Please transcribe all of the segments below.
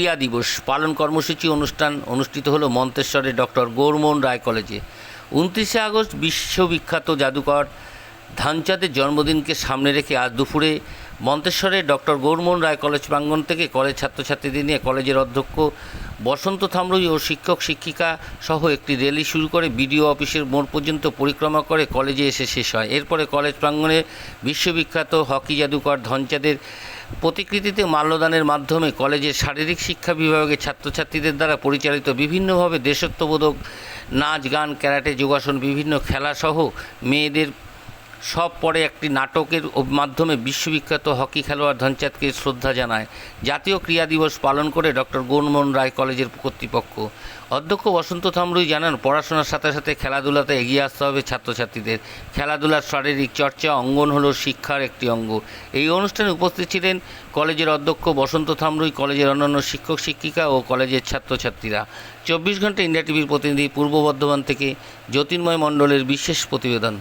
ক্রিয়া দিবস। পালন কর্মসূচি অনুষ্ঠান অনুষ্ঠিত হলো মন্তেশ্বরের ডক্টর গৌরমোহন রায় কলেজে। উনত্রিশে আগস্ট বিশ্ববিখ্যাত জাদুকর ধানচাঁদের জন্মদিনকে সামনে রেখে আজ দুপুরে মন্তেশ্বরের ডক্টর গৌরমোহন রায় কলেজ প্রাঙ্গণ থেকে কলেজ ছাত্রছাত্রীদের নিয়ে কলেজের অধ্যক্ষ বসন্ত থামরুই ও শিক্ষক, শিক্ষিকা সহ একটি র্যালি শুরু করে বিডিও অফিসের মোড় পর্যন্ত পরিক্রমা করে কলেজে এসে শেষ হয়। এরপরে কলেজ প্রাঙ্গণে বিশ্ববিখ্যাত হকি জাদুকর ধনচাঁদের প্রতিকৃতিতে মাল্যদানের মাধ্যমে কলেজের শারীরিক শিক্ষা বিভাগের ছাত্রছাত্রীদের দ্বারা পরিচালিত বিভিন্নভাবে দেশত্ববোধক নাচ, গান, ক্যারাটে, যোগাসন, বিভিন্ন খেলাসহ মেয়েদের সব পরে একটি নাটকের মাধ্যমে বিশ্ববিখ্যাত হকি খেলোয়াড় ধনচাঁদকে শ্রদ্ধা জানায়। জাতীয় ক্রীড়া দিবস পালন করে ডক্টর গৌরমোহন রায় কলেজের কর্তৃপক্ষ। অধ্যক্ষ বসন্ত থামরুই জানান, পড়াশোনার সাথে সাথে খেলাধুলাতে এগিয়ে আসতে হবে ছাত্রছাত্রীদের। খেলাধুলার শারীরিক চর্চা অঙ্গন হলো শিক্ষার একটি অঙ্গ। এই অনুষ্ঠানে উপস্থিত ছিলেন কলেজের অধ্যক্ষ বসন্ত থামরুই, কলেজের অন্যান্য শিক্ষক, শিক্ষিকা ও কলেজের ছাত্রছাত্রীরা। চব্বিশ ঘণ্টা ইন্ডিয়া টিভির প্রতিনিধি, পূর্ব বর্ধমান থেকে জ্যোতির্ময় মণ্ডলের বিশেষ প্রতিবেদন।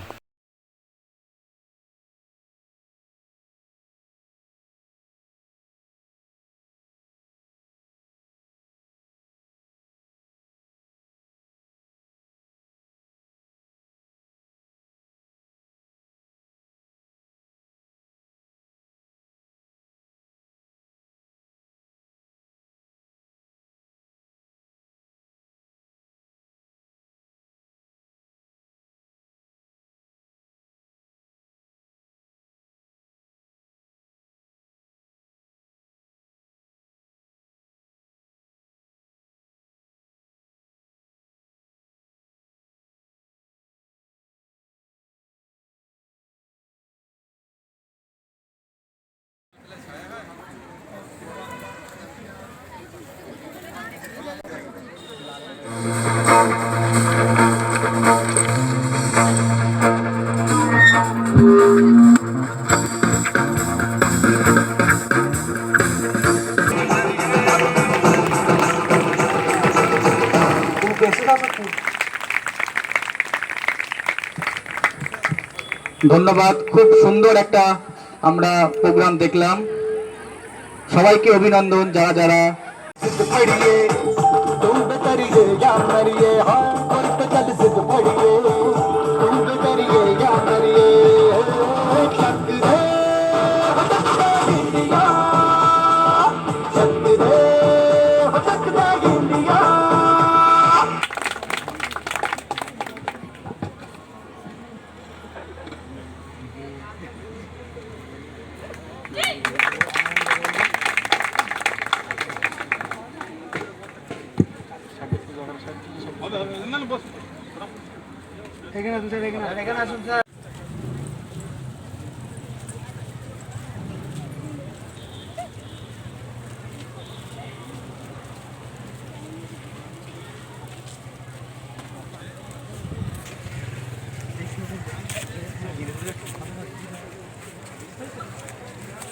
ধন্যবাদ খুব সুন্দর একটা আমরা প্রোগ্রাম দেখলাম সবাইকে অভিনন্দন যারা যারা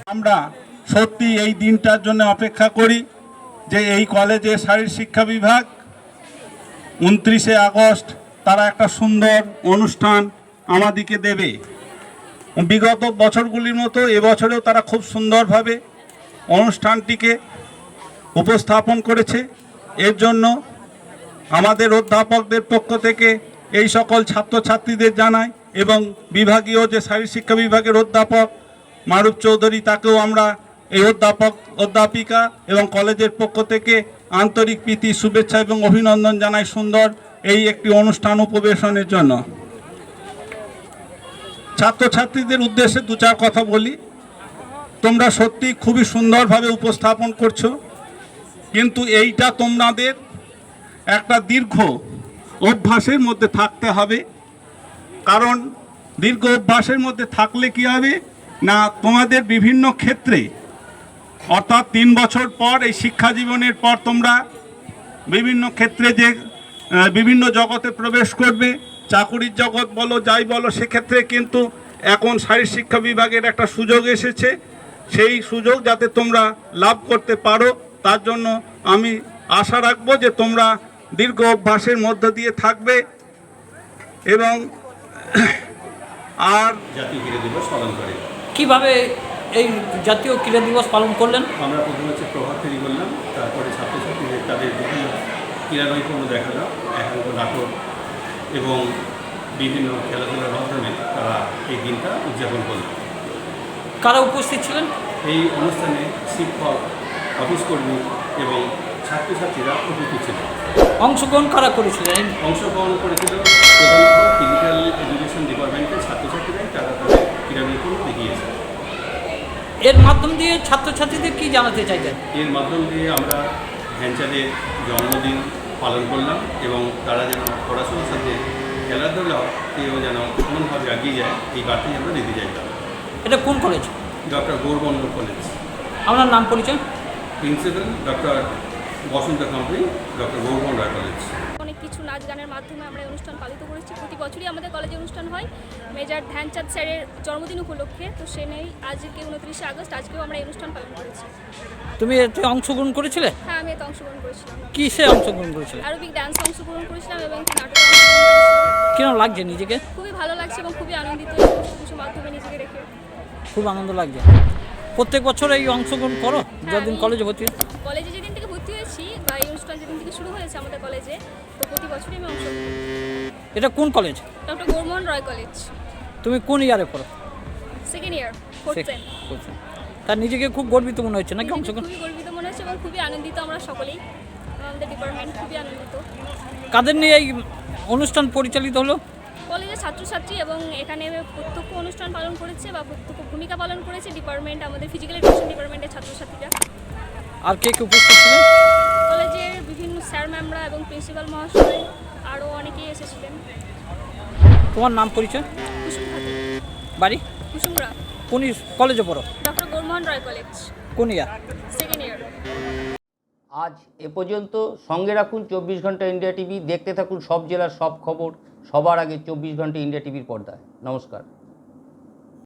আমরা সত্যি এই দিনটার জন্য অপেক্ষা করি যে এই কলেজে শারীর শিক্ষা বিভাগ উনত্রিশে আগস্ট তারা একটা সুন্দর অনুষ্ঠান আমাদিকে দেবে। বিগত বছরগুলির মতো এবছরেও তারা খুব সুন্দরভাবে অনুষ্ঠানটিকে উপস্থাপন করেছে। এর জন্য আমাদের অধ্যাপকদের পক্ষ থেকে এই সকল ছাত্রছাত্রীদের জানাই এবং বিভাগীয় যে শারীর শিক্ষা বিভাগের অধ্যাপক মারুফ চৌধুরী, তাকেও আমরা এই অধ্যাপক, অধ্যাপিকা এবং কলেজের পক্ষ থেকে আন্তরিক প্রীতি, শুভেচ্ছা এবং অভিনন্দন জানাই সুন্দর এই একটি অনুষ্ঠান উপবেশনের জন্য। ছাত্রছাত্রীদের উদ্দেশ্যে দু চার কথা বলি। তোমরা সত্যি খুবই সুন্দরভাবে উপস্থাপন করছ। কিন্তু এইটা তোমাদের একটা দীর্ঘ অভ্যাসের মধ্যে থাকতে হবে। কারণ দীর্ঘ অভ্যাসের মধ্যে থাকলে কি হবে? না, তোমাদের বিভিন্ন ক্ষেত্রে, অর্থাৎ তিন বছর পর এই শিক্ষা জীবনের পর তোমরা বিভিন্ন ক্ষেত্রে যে বিভিন্ন জগতে প্রবেশ করবে চাকুরির জগৎ বলো যাই বলো সেক্ষেত্রে কিন্তু এখন শারীর শিক্ষা বিভাগের একটা সুযোগ এসেছে। সেই সুযোগ যাতে তোমরা লাভ করতে পারো তার জন্য আমি আশা রাখব যে তোমরা দীর্ঘ অভ্যাসের মধ্য দিয়ে থাকবে এবং আর জাতীয় ক্রীড়া দিবস পালন করে। কীভাবে এই জাতীয় ক্রীড়া দিবস পালন করলেন? আমরা প্রথমে হচ্ছে ফেরি করলাম তারপরে ছাত্রছাত্রীদের তাদের বিভিন্ন ক্রীড়া নৈপুণ্য দেখানো একাঙ্ক নাটক এবং বিভিন্ন খেলাধুলার মাধ্যমে তারা এই দিনটা উদযাপন করল। কারা উপস্থিত ছিলেন? এই অনুষ্ঠানে শিক্ষক অফিস কর্মী এবং ছাত্রছাত্রীরা উপস্থিত ছিল অংশগ্রহণ কারা করেছিলেন? অংশগ্রহণ করেছিল প্রধানত ফিজিক্যাল এডুকেশন ডিপার্টমেন্টের ছাত্রছাত্রীরাই তারা তাদের ক্রীড়া নৈপুণ্য দেখিয়েছে। এর মাধ্যম দিয়ে ছাত্রছাত্রীদের কি জানাতে চাইছেন এর মাধ্যম দিয়ে আমরা ধ্যানচাঁদের জন্মদিন পালন করলাম এবং তারা যেন পড়াশোনার সাথে খেলাধুলাতেও যেন এমনভাবে এগিয়ে যায় এই বার্তাই আমরা দিতে চাইতাম এটা কোন কলেজ ডক্টর গৌরবন্দ কলেজ আপনার নাম পরিচয়? Principal doctor Basanta Kampani doctor গৌরবন্দ Roy college নাচ গানের মাধ্যমে আমরা এই অনুষ্ঠান পালিত করেছি। প্রতি বছরই আমাদের কলেজে অনুষ্ঠান হয়। মেজর ধ্যানচাঁদ স্যারের জন্মদিন উপলক্ষে। তো সে নেই আজকে উনত্রিশে আগস্ট। আজকেও আমরা এই অনুষ্ঠান পালন করেছি। তুমি এতে অংশগ্রহণ করেছিলে? হ্যাঁ আমি এতে অংশগ্রহণ করেছিলাম। কিসে অংশগ্রহণ করেছিলে? আরবিক ডান্স অংশগ্রহণ করেছিলাম এবং নাটকে কিরম লাগছে নিজেকে? খুবই ভালো লাগছে এবং খুবই আনন্দিত কিছু মাধ্যমে নিজেকে রেখে। খুব আনন্দ লাগছে। প্রত্যেক বছর এই অংশগ্রহণ করো যতদিন আমি- কলেজে ভর্তি কলেজে থেকে ভর্তি হয়েছি বা এই অনুষ্ঠান যেদিন থেকে শুরু হয়েছে আমাদের কলেজে তো প্রতি বছরই আমি অংশগ্রহণ এটা কোন college? Doctor Gourmohan Roy college. তুমি কোন ইয়ারে পড়ো? সেকেন্ড ইয়ার ফোর্থ সেম তার নিজেকে খুব গর্বিত মনে হচ্ছে নাকি অংশগ্রহণ? খুবই গর্বিত মনে হচ্ছে এবং খুবই আনন্দিত আমরা সকলেই। আমাদের ডিপার্টমেন্ট খুবই আনন্দিত। কাদের নিয়ে এই অনুষ্ঠান পরিচালিত হলো? কলেজের ছাত্রছাত্রী এবং এখানে প্রত্যক্ষ অনুষ্ঠান পালন করেছে বা প্রত্যক্ষ ভূমিকা পালন করেছে ডিপার্টমেন্ট আমাদের ফিজিক্যাল এডুকেশন ডিপার্টমেন্টের ছাত্রছাত্রীরা। আর কে কে উপস্থিত ছিলেন? কলেজের বিভিন্ন স্যার ম্যামরা এবং প্রিন্সিপাল মহাশয় আরও অনেকেই এসেছিলেন। তোমার নাম পরিচয়? কুসুম খাতুন বাড়ি? কুসুমরা কোন কলেজে পড়ো? Doctor Gourmohan Roy college. কোন ইয়ার? Second year. আজ এ পর্যন্ত সঙ্গে রাখুন চব্বিশ ঘণ্টা ইন্ডিয়া টিভি দেখতে থাকুন সব জেলার সব খবর সবার আগে চব্বিশ ঘণ্টা ইন্ডিয়া টিভির পর্দায়। নমস্কার।